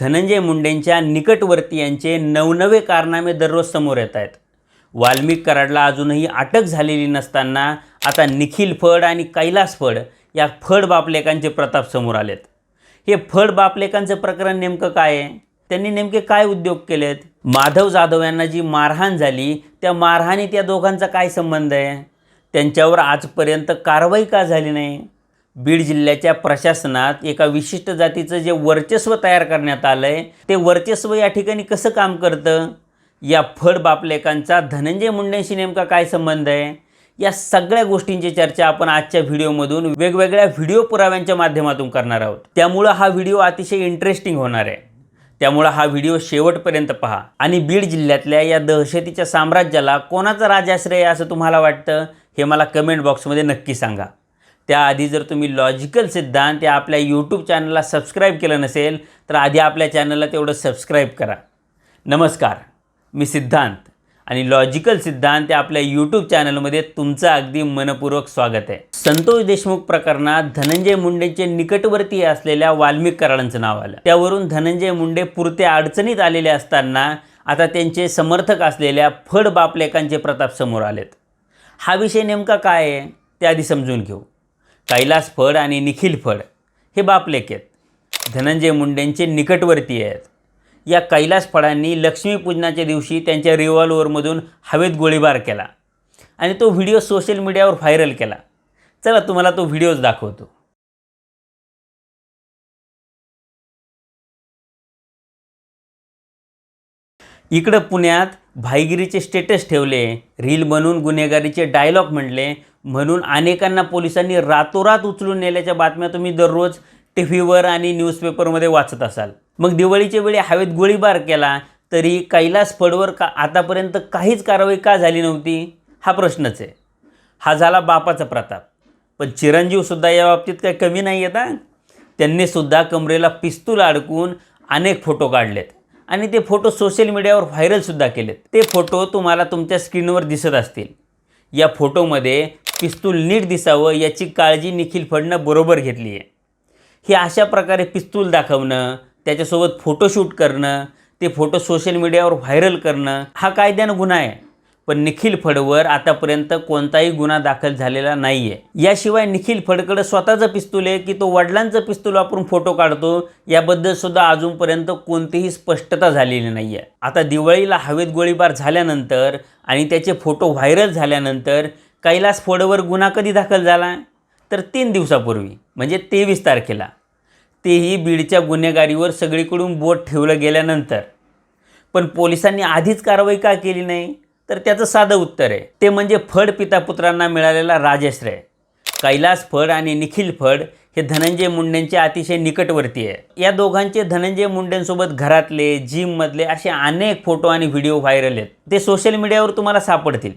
धनंजय मुंडेंच्या निकटवर्तीयांचे नवनवे कारनामे दररोज समोर येत आहेत. वाल्मिक कराडला अजूनही अटक झालेली नसताना आता निखिल फड आणि कैलास फड या फड बापलेकांचे प्रताप समोर आलेत. हे फड बापलेकांचं प्रकरण नेमकं काय आहे? त्यांनी नेमके काय उद्योग केलेत? माधव जाधव यांना जी मारहाण झाली त्या मारहाणीत या दोघांचा काय संबंध आहे? त्यांच्यावर आजपर्यंत कारवाई का झाली नाही? बीड जिल्ह्याच्या प्रशासनात एका विशिष्ट जातीचं जे वर्चस्व तयार करण्यात आलं आहे ते वर्चस्व या ठिकाणी कसं काम करतं? या फड बापलेकांचा धनंजय मुंडेंशी नेमका काय संबंध आहे? या सगळ्या गोष्टींची चर्चा आपण आजच्या व्हिडिओमधून वेगवेगळ्या व्हिडिओ पुराव्यांच्या माध्यमातून करणार आहोत. त्यामुळं हा व्हिडिओ अतिशय इंटरेस्टिंग होणार आहे. त्यामुळं हा व्हिडिओ शेवटपर्यंत पहा. आणि बीड जिल्ह्यातल्या या दहशतीच्या साम्राज्याला कोणाचा राजाश्रय असं तुम्हाला वाटतं? हे मला कमेंट बॉक्समध्ये नक्की सांगा. त्याआधी जर तुम्ही लॉजिकल सिद्धांत या आपल्या यूट्यूब चॅनलला सबस्क्राईब केलं नसेल तर आधी आपल्या चॅनलला तेवढं सबस्क्राईब करा. नमस्कार मी सिद्धांत आणि लॉजिकल सिद्धांत या आपल्या यूट्यूब चॅनलमध्ये तुमचं अगदी मनपूर्वक स्वागत आहे. संतोष देशमुख प्रकरणात धनंजय मुंडेंचे निकटवर्ती असलेल्या वाल्मिक कराडांचं नाव आलं. त्यावरून धनंजय मुंडे पुरते अडचणीत आलेले असताना आता त्यांचे समर्थक असलेल्या फड बापलेकांचे प्रताप समोर आलेत. हा विषय नेमका काय आहे ते आधी समजून घेऊ. कैलास फड आणि निखिल फड हे बापलेक आहेत धनंजय मुंडेंचे निकटवर्ती आहेत. या कैलास फडांनी लक्ष्मीपूजनाच्या दिवशी त्यांच्या रिव्हॉल्वरमधून हवेत गोळीबार केला आणि तो व्हिडिओ सोशल मीडियावर व्हायरल केला. चला तुम्हाला तो व्हिडिओज दाखवतो. इकडं पुण्यात भाईगिरीचे स्टेटस ठेवले रील बनवून गुन्हेगारीचे डायलॉग म्हणले म्हणून अनेकांना पोलिसांनी रातोरात उचलून नेल्याच्या बातम्या तुम्ही दररोज टी व्हीवर आणि न्यूजपेपरमध्ये वाचत असाल. मग दिवाळीच्या वेळी हवेत गोळीबार केला तरी कैलास फडवर का आतापर्यंत काहीच कारवाई का झाली नव्हती? हा प्रश्नच आहे. हा झाला बापाचा प्रताप. पण चिरंजीवसुद्धा या बाबतीत काही कमी नाही आहेत त्यांनीसुद्धा त्यांनी सुद्धा कमरेला पिस्तूल अडकून अनेक फोटो काढलेत. आणि ते फोटो सोशल मीडियावर व्हायरलसुद्धा केलेत. ते फोटो तुम्हाला तुमच्या स्क्रीनवर दिसत असतील. या फोटोमध्ये पिस्तूल नीट दिसावं याची काळजी निखिल फडनं बरोबर घेतली आहे. हे अशा प्रकारे पिस्तूल दाखवणं त्याच्यासोबत फोटोशूट करणं ते फोटो सोशल मीडियावर व्हायरल करणं हा कायद्यानं गुन्हा आहे. पण निखिल फडवर आतापर्यंत कोणताही गुन्हा दाखल झालेला नाही आहे याशिवाय निखिल फडकडं स्वतःचं पिस्तूल आहे की तो वडिलांचं पिस्तूल वापरून फोटो काढतो याबद्दल सुद्धा अजूनपर्यंत कोणतीही स्पष्टता झालेली नाही आहे आता दिवाळीला हवेत गोळीबार झाल्यानंतर आणि त्याचे फोटो व्हायरल झाल्यानंतर कैलास फडवर गुन्हा कधी दाखल झाला? तर तीन दिवसापूर्वी म्हणजे तेवीस तारखेला. तेही बीडच्या गुन्हेगारीवर सगळीकडून बोट ठेवलं गेल्यानंतर. पण पोलिसांनी आधीच कारवाई का केली नाही? तर त्याचं साधं उत्तर आहे. ते म्हणजे फड पिता पुत्रांना मिळालेला राजश्रय. कैलास फड आणि निखिल फड हे धनंजय मुंडेंचे अतिशय निकटवर्ती आहे. या दोघांचे धनंजय मुंडेंसोबत घरातले जिममधले असे अनेक फोटो आणि व्हिडिओ व्हायरल आहेत. ते सोशल मीडियावर तुम्हाला सापडतील.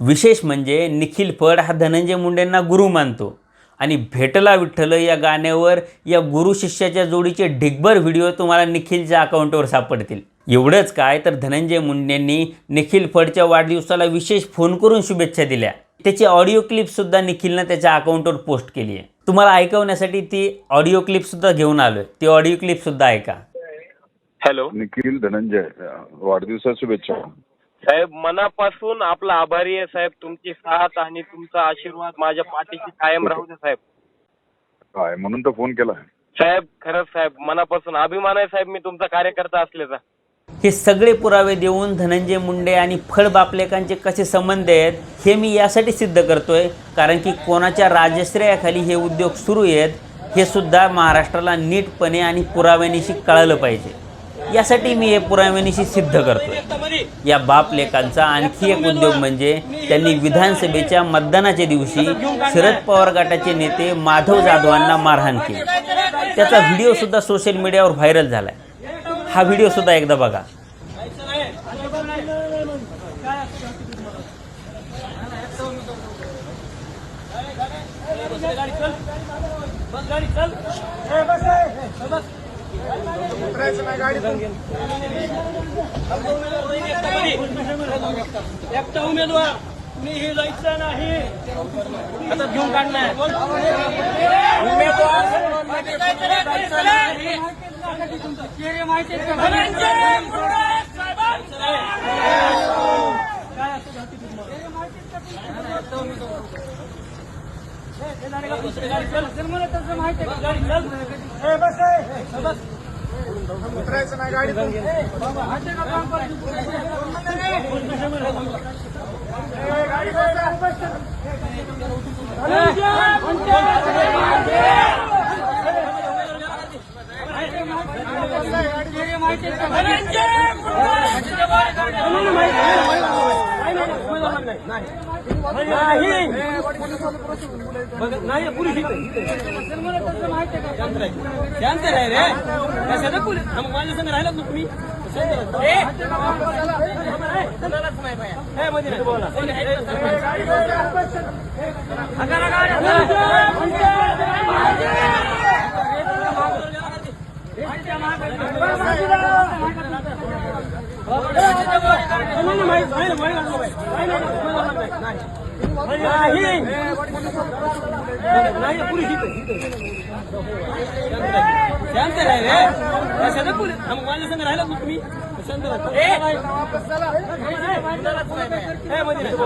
विशेष म्हणजे निखिल फड हा धनंजय मुंडेंना गुरु मानतो. आणि भेटला विठ्ठल या गाण्यावर या गुरु शिष्याच्या जोडीचे ढिगभर व्हिडिओ तुम्हाला निखिलच्या अकाउंटवर सापडतील. एवढंच काय तर धनंजय मुंडेंनी निखिल फडच्या वाढदिवसाला विशेष फोन करून शुभेच्छा दिल्या. त्याची ऑडिओ क्लिपसुद्धा निखिलनं त्याच्या अकाउंटवर पोस्ट केली आहे. तुम्हाला ऐकवण्यासाठी ती ऑडिओ क्लिपसुद्धा घेऊन आलो आहे ती ऑडिओ क्लिपसुद्धा ऐका. हॅलो. निखिल धनंजय अं, वाढदिवसाच्या शुभेच्छा. साहेब मनापासून आपला आभारी आहे साहेब. तुमची साथ आणि तुमचा आशीर्वाद माझ्या पाठीशी कायम राहू दे साहेब. काय? म्हणून तर फोन केला. साहेब खरंच साहेब मनापासून अभिमान आहे साहेब मी तुमचा कार्यकर्ता असल्याचा. हे सगळे पुरावे देऊन धनंजय मुंडे आणि फळबापलेकांचे कसे संबंध आहेत हे मी यासाठी सिद्ध करतोय. कारण की कोणाच्या राजश्रयाखाली हे उद्योग सुरू आहेत हे सुद्धा महाराष्ट्राला नीटपणे आणि पुराव्यानिशी कळलं पाहिजे. यासाठी मी हे पुराव्यानिशी सिद्ध करतोय. या बापलेकांचा आणखी एक उद्योग म्हणजे त्यांनी विधानसभेच्या मतदानाच्या दिवशी शरद पवार गटाचे नेते माधव जाधवांना मारहाण केली. त्याचा व्हिडिओ सुद्धा सोशल मीडियावर व्हायरल झालाय. हा व्हिडिओ सुद्धा एकदा बघा. एकटा उमेदवार. मी हे जायचं नाही. आता घेऊन काढणार. उमेदवार जायचं नाही धनंजय मुंडे साहेबांचा धनंजय नाही पुरी शांत राह रे कशाला पोलीस माझ्या संग राहिला ना तुम्ही बोला राहा. नाही तुम्ही शांत राहा. ए! कोणालाच नाही बाया. ए, मध्ये नाही.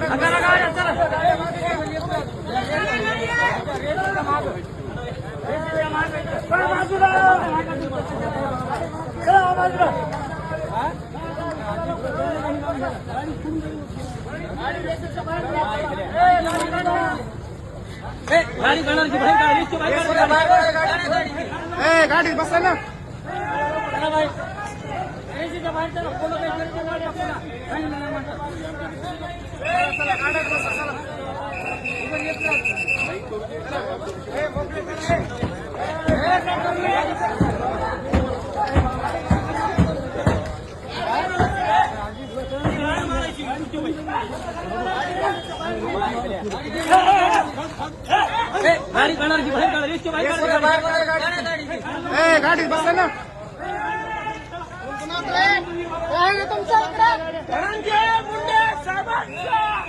हाकाला गाड्या, चला. ए, गाडी काढणार की बाहेर गाडी. ना गाडी काढणार की बाहेर काढा, रेसच्या बाहेर काढा गाडी. गाडीत बसा ना धनंजय मुंडे साहेबांचा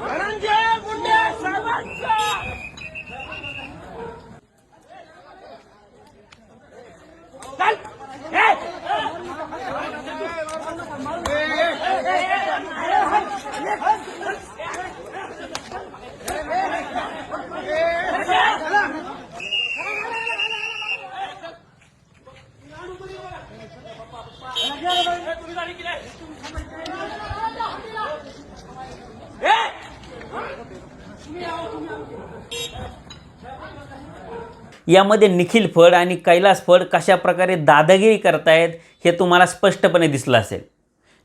धनंजय मुंडे साहेबांचा चल ए! यामध्ये निखिल फड आणि कैलास फड कशा प्रकारे दादागिरी करतायत हे तुम्हाला स्पष्टपणे दिसलं असेल.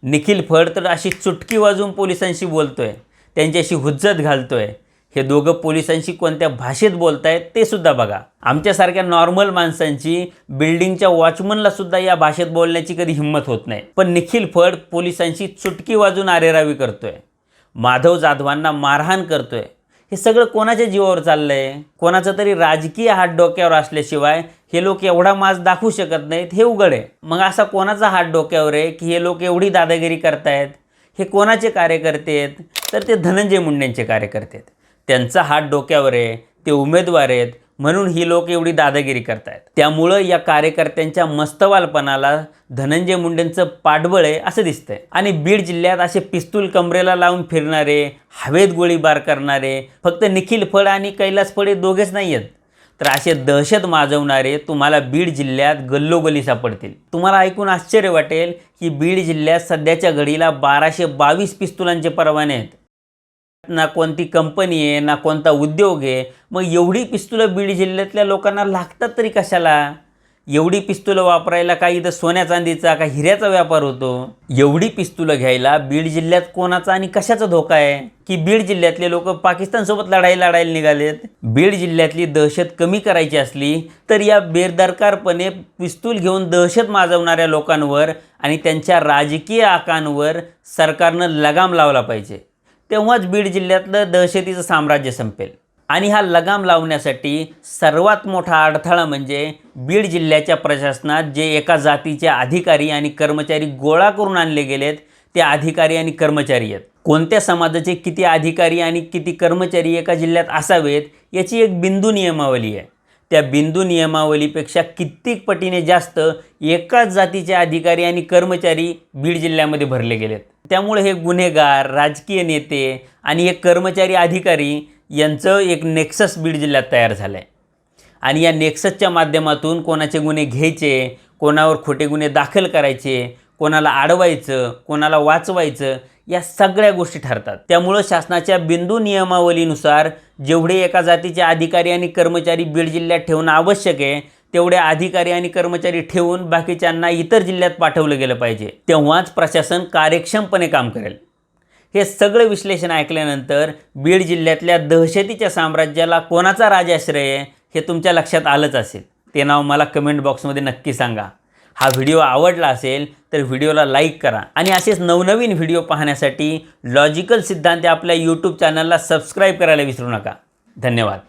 निखिल फड तर अशी चुटकी वाजवून पोलिसांशी बोलतोय त्यांच्याशी हुज्जत घालतोय. हे दोघं पोलिसांशी कोणत्या भाषेत बोलतायत ते सुद्धा बघा. आमच्यासारख्या नॉर्मल माणसांची बिल्डिंगच्या वॉचमनला सुद्धा या भाषेत बोलण्याची कधी हिंमत होत नाही. पण निखिल फड पोलिसांशी चुटकी वाजून आरेरावी करतोय. माधव जाधवांना मारहाण करतोय. हे सगळं कोणाच्या जीवावर चाललंय? कोणाचा तरी राजकीय हात डोक्यावर असल्याशिवाय हे लोक एवढा माज दाखवू शकत नाहीत हे उघड आहे. मग असा कोणाचा हात डोक्यावर आहे की हे लोक एवढी दादागिरी करतायत? हे कोणाचे कार्यकर्ते आहेत? तर ते धनंजय मुंडेंचे कार्यकर्ते आहेत. त्यांचा हात डोक्यावर आहे ते उमेदवार आहेत म्हणून ही लोक एवढी दादागिरी करतायत. त्यामुळं या कार्यकर्त्यांच्या मस्तवालपणाला धनंजय मुंडेंचं पाठबळ आहे असं दिसतंय. आणि बीड जिल्ह्यात असे पिस्तूल कमरेला लावून फिरणारे हवेत गोळीबार करणारे फक्त निखिल फड आणि कैलास फड हे दोघेच नाही आहेत. तर असे दहशत माजवणारे तुम्हाला बीड जिल्ह्यात गल्लोगल्ली सापडतील. तुम्हाला ऐकून आश्चर्य वाटेल की बीड जिल्ह्यात सध्याच्या घडीला बाराशे बावीस पिस्तुलांचे परवाने आहेत. ना कोणती कंपनी आहे ना कोणता उद्योग आहे मग एवढी पिस्तुलं बीड जिल्ह्यातल्या लोकांना लागतात तरी कशाला? एवढी पिस्तुलं वापरायला काही इथं सोन्या चांदीचा का हिऱ्याचा व्यापार होतो. एवढी पिस्तुलं घ्यायला बीड जिल्ह्यात कोणाचा आणि कशाचा धोका आहे? की बीड जिल्ह्यातले लोक पाकिस्तानसोबत लढाई लढायला निघालेत? बीड जिल्ह्यातली दहशत कमी करायची असली तर या बेरदरकारपणे पिस्तूल घेऊन दहशत माजवणाऱ्या लोकांवर आणि त्यांच्या राजकीय आकांवर सरकारनं लगाम लावला पाहिजे. तेव्हाच बीड जिल्ह्यातलं दहशतीचं साम्राज्य संपेल. आणि हा लगाम लावण्यासाठी सर्वात मोठा अडथळा म्हणजे बीड जिल्ह्याच्या प्रशासनात जे एका जातीचे अधिकारी आणि कर्मचारी गोळा करून आणले गेलेत ते अधिकारी आणि कर्मचारी आहेत. कोणत्या समाजाचे किती अधिकारी आणि किती कर्मचारी एका जिल्ह्यात असावेत याची एक बिंदू नियमावली आहे. त्या बिंदू नियमावलीपेक्षा कित्येक पटीने जास्त एकाच जातीचे अधिकारी आणि कर्मचारी बीड जिल्ह्यामध्ये भरले गेलेत. त्यामुळे हे गुन्हेगार राजकीय नेते आणि हे कर्मचारी अधिकारी यांचं एक नेक्सस बीड जिल्ह्यात तयार झालं आहे आणि या नेक्ससच्या माध्यमातून कोणाचे गुन्हे घ्यायचे कोणावर खोटे गुन्हे दाखल करायचे कोणाला अडवायचं कोणाला वाचवायचं या सगळ्या गोष्टी ठरतात. त्यामुळं शासनाच्या बिंदू नियमावलीनुसार जेवढे एका जातीचे अधिकारी आणि कर्मचारी बीड जिल्ह्यात ठेवणं आवश्यक आहे तेवढे अधिकारी आणि कर्मचारी ठेवून बाकीच्यांना इतर जिल्ह्यात पाठवलं गेलं पाहिजे. तेव्हाच प्रशासन कार्यक्षमपणे काम करेल. हे सगळं विश्लेषण ऐकल्यानंतर बीड जिल्ह्यातल्या दहशतीच्या साम्राज्याला कोणाचा राजाश्रय आहे हे तुमच्या लक्षात आलंच असेल. ते नाव मला कमेंट बॉक्समध्ये नक्की सांगा. हा व्हिडिओ आवडला असेल तर व्हिडिओला लाईक करा आणि असेच नवनवीन व्हिडिओ पाहण्यासाठी लॉजिकल सिद्धांत आपल्या यूट्यूब चॅनलला सबस्क्राईब करायला विसरू नका. धन्यवाद.